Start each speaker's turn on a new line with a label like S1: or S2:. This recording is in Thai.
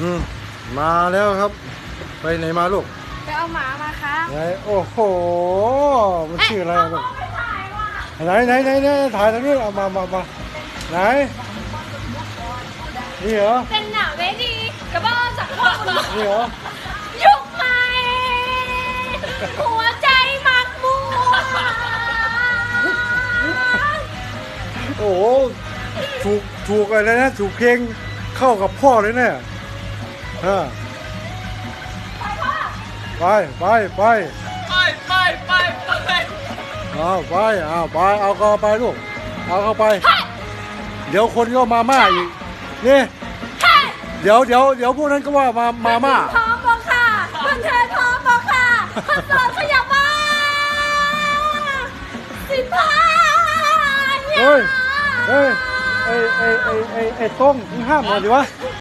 S1: อืมมาแล้วครับ ไปไหนมาลูก
S2: ไปเอาหมามาคะ
S1: ไหนโอ้โห มันชื่ออะไรอะลูก
S2: ไม่ถ่ายว่ะ
S1: ไหนไหนไหนไหนถ่ายทางนี้เอามามามาไหนนี่เหรอ
S2: เป็นหนาเวทีกระบอกจากพ่อคุณ
S1: นี่เหรอ
S2: ยุคใหม่หัวใจมักมัว
S1: โอ้โหถูกถูกอะไรนะถูกเพลงเข้ากับพ่อเลยเนี่ย ฮะไปไปไป
S3: ไปไปไปไป
S1: เอาไปเอาไปเอาก็ไปลูกเอาเข้าไป เดี๋ยวคนก็มาม่าอีกนี่เดี๋ยวเดี๋ยวเดี๋ยวพวกนั้นก็ว่ามามาม่า
S2: พร้อมบอกค่ะคนเธอพร้อมบอกค่ะคนโสดขยับมาสิบห้า
S1: เฮ้ยเฮ้ยไอ้ไอ้ไอ้ไอ้ไอ้ต้งมึงห้ามหน่อยดิวะ